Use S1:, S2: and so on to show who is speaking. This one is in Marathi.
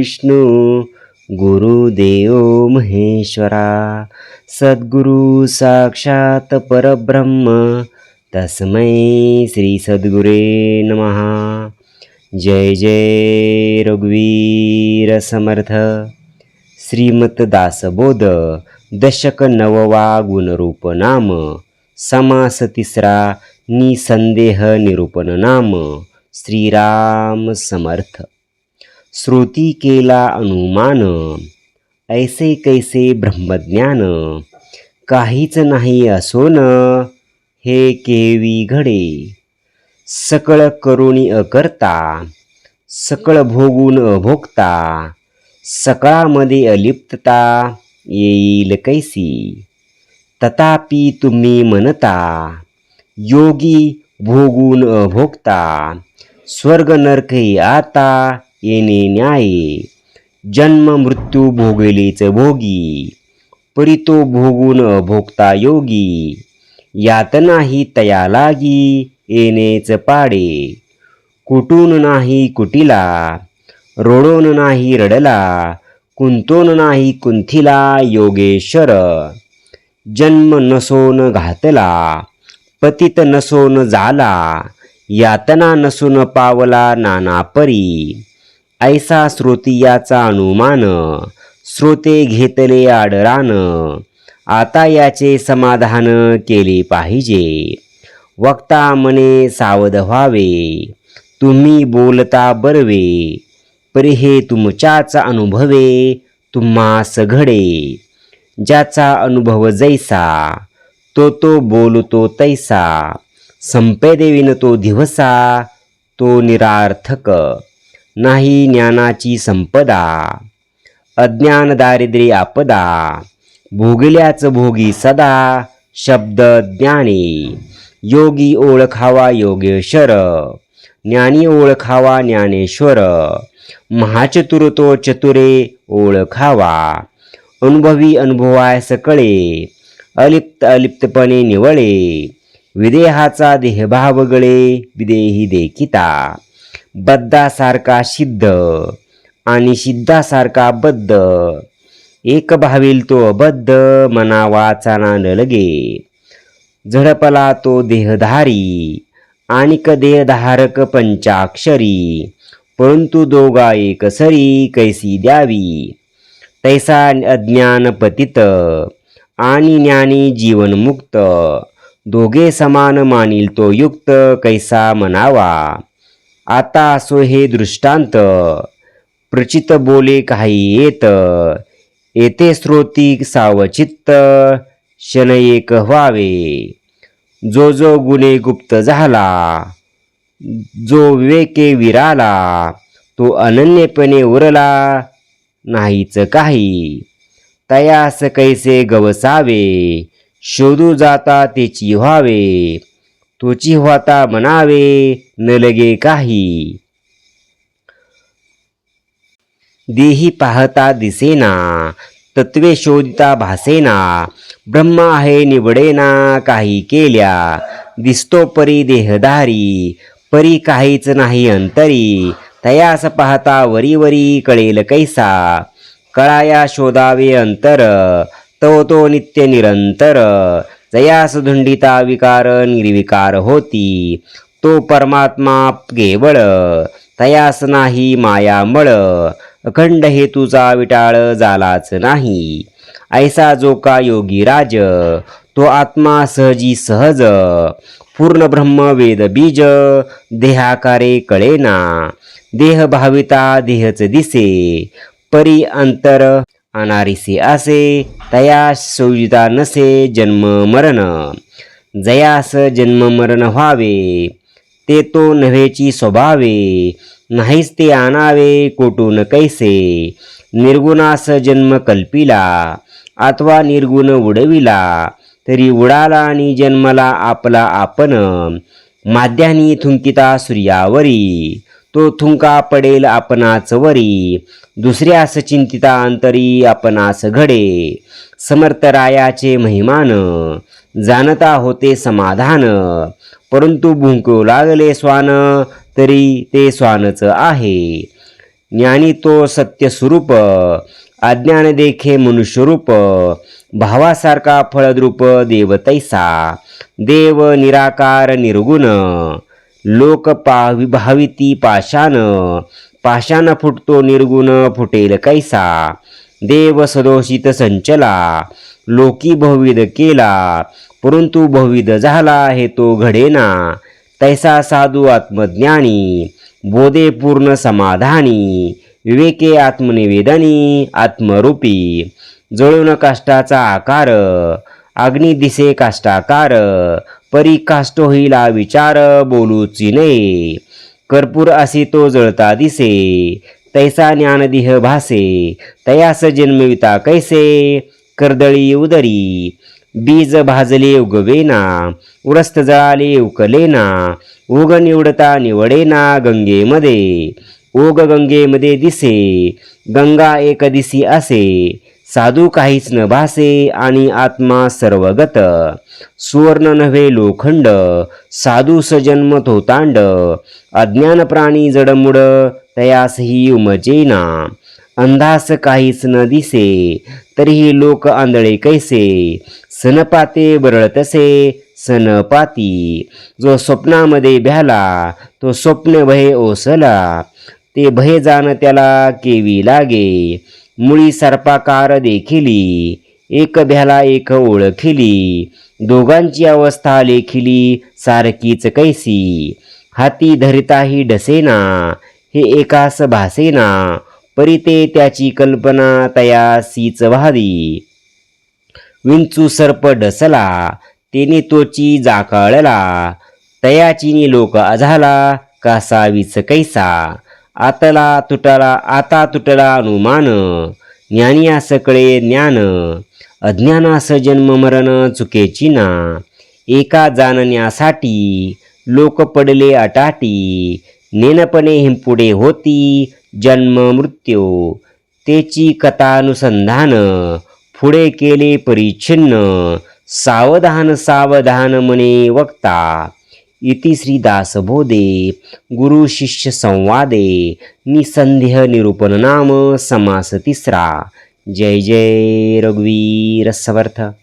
S1: विष्णू गुरुदेव महेश्वरा सद्गुरु साक्षात परब्रह्म तस्मै श्री सद्गुरे नमहा जय जय रघुवीर समर्थ. श्रीमत दासबोध दशक नववा गुणरूप नाम समास तिसरा निसंदेह निरूपण नाम श्रीराम समर्थ. श्रुती केला अनुमान ऐसे कैसे ब्रह्मज्ञान? काहीच नाही असोन हे केवी घडे. सकळ करुणी अकर्ता सकळ भोगून अभोगता सकळामध्ये अलिप्तता येईल कैसी? तथापि तुम्ही म्हणता योगी भोगून अभोगता स्वर्ग नरकही आता येणे न्याये. जन्म मृत्यू भोगलेच भोगी परितो भोगून भोगता योगी. यातनाही तया लागी येणेच पाडे. कुटून नाही कुटीला रोडोन नाही रडला कुंतोन नाही कुंथिला योगेश्वर. जन्म नसोन घातला पतित नसोन झाला यातना नसून पावला नाना परी. ऐसा श्रोतियाचा अनुमान श्रोते घेतले आडरान आता याचे समाधान केले पाहिजे. वक्ता मने सावध व्हावे तुम्ही बोलता बरवे परी हे तुमच्याच अनुभवे तुम्हास घडे ज्याचा अनुभव जैसा तो तो बोलतो तैसा संपे देवीन तो दिवसा तो निरार्थक. नाही ज्ञानाची संपदा अज्ञान दारिद्र्य आपदा भोगल्याच भोगी सदा शब्द ज्ञानी योगी ओळखावा योगेश्वर ज्ञानी ओळखावा ज्ञानेश्वर महाचतुरतो चतुरे ओळखावा अनुभवी अनुभवाय सकळे अलिप्त अलिप्तपणे निवळे विदेहाचा देहभाव गळे विदेही देखिता. बद्धासारखा सिद्ध आणि सिद्धासारखा बद्ध. एक भावील तो अबद्ध मना वाचाना न लगे. झडपला तो देहधारी आणिक देहधारक पंचाक्षरी. परंतु दोघा एक सरी कैसी द्यावी. तैसा अज्ञान पतित आणि ज्ञानी जीवनमुक्त दोघे समान मानिल तो युक्त कैसा म्हणावा आता असो हे दृष्टांत. प्रचित बोले काही येत. येते श्रोती सावचित्त. शन एक व्हावे. जो जो गुणे गुप्त झाला. जो विवेके विराला. तो अनन्यपणे उरला. नाहीच काही. तयास कैसे गवसावे. शोधू जाता तेची व्हावे तोची व्हाता म्हणावे. न लगे काही. देही पाहता दिसेना तत्वे शोधिता भासेना ब्रह्म आहे निवडेना काही केल्या. दिसतो परी देहधारी परी काहीच नाही अंतरी. तयास पाहता वरी वरी कळेल कैसा. कळाया शोधावे अंतर तो तो नित्य निरंतर. जयास धुंडिता विकार निर्विकार होती. तो परमात्मा केवळ तयास नाही मायामळ अखंड हेतूचा विटाळ झालाच नाही. ऐसा जो का योगी राज तो आत्मा सहजी सहज पूर्ण ब्रह्म वेद बीज देहाकारे कळेना. देह भाविता देहच दिसे परी अंतर अनारिसे असे तया सोयिता नसे जन्म मरण. जयास जन्म मरण व्हावे ते तो नव्हेची स्वभावे नाहीच ते आणावे कोटून कैसे निर्गुणास जन्म कल्पिला अथवा निर्गुण उडविला तरी उडाला आणि जन्मला आपला आपण माध्यानी थुंकिता सूर्यावरी तो थुंका पडेल आपणाच वरी दुसऱ्यास चिंतिता अंतरी आपणास घडे समर्थरायाचे महिमान जाणता होते समाधान परंतु भुंकू लागले स्वान तरी ते स्वानच आहे. ज्ञानी तो सत्यस्वरूप अज्ञान देखे मनुष्यरूप भावासारखा फळद्रूप देव तैसा देव निराकार निर्गुण लोक पावि भाविती पाषाण पाषाण फुटतो निर्गुण फुटेल कैसा. देव सदोषित संचला लोकी बहुविध केला परंतु बहुविध झाला हे तो घडेना. तैसा साधू आत्मज्ञानी बोधे पूर्ण समाधानी विवेके आत्मनिवेदनी आत्मरूपी. जळून काष्टाचा आकार अग्नी दिसे काष्टाकार परी काष्ट होईला विचार बोलूची नये कर्पूर असे तो जळता दिसे तैसा ज्ञानदेह भासे तयास जन्मविता कैसे कर्दळी उदरी. बीज भाजले उगवेना उरस्त जळाले उकलेना उग निवडता निवडेना गंगेमध्ये ओग गंगेमध्ये दिसे गंगा एक दिसी असे साधू काहीच न भासे आणि आत्मा सर्वगत सुवर्ण नव्हे लोखंड साधू सजन्म थोतांड अज्ञान प्राणी जडमुड तयासही उमजेना अंधास काहीच न दिसे तरीही लोक आंधळे कैसे? सनपाते बरळतसे सनपाती जो स्वप्नामध्ये भ्याला तो स्वप्न भय ओसला. ते भय जाण त्याला केवी लागे. मुळी सर्पाकार देखिली एक भ्याला एक ओळखिली. दोघांची अवस्था लेखिली सारखीच कैसी. हाती धरिताही डसेना हे एकास भासेना. परी ते त्याची कल्पना तयासीच व्हावी. विंचू सर्प डसला तेने तोची जाकाळला तयाचीनी लोक अझाला कासावीच कैसा आतला तुटला आता तुटला अनुमान ज्ञानिया सकळे ज्ञान अज्ञानास जन्म मरण चुकेची ना एका जाणण्यासाठी लोक पडले अटाटी नेनपणे हिंपुडे होती जन्म मृत्यू. तेची कथानुसंधान पुढे केले परिच्छिन्न. सावधान सावधान मने वक्ता. इति श्रीदासबोधे गुरु शिष्य संवादे निसंदेह निरूपण नाम समास तिसरा. जय जय रघुवीर समर्थ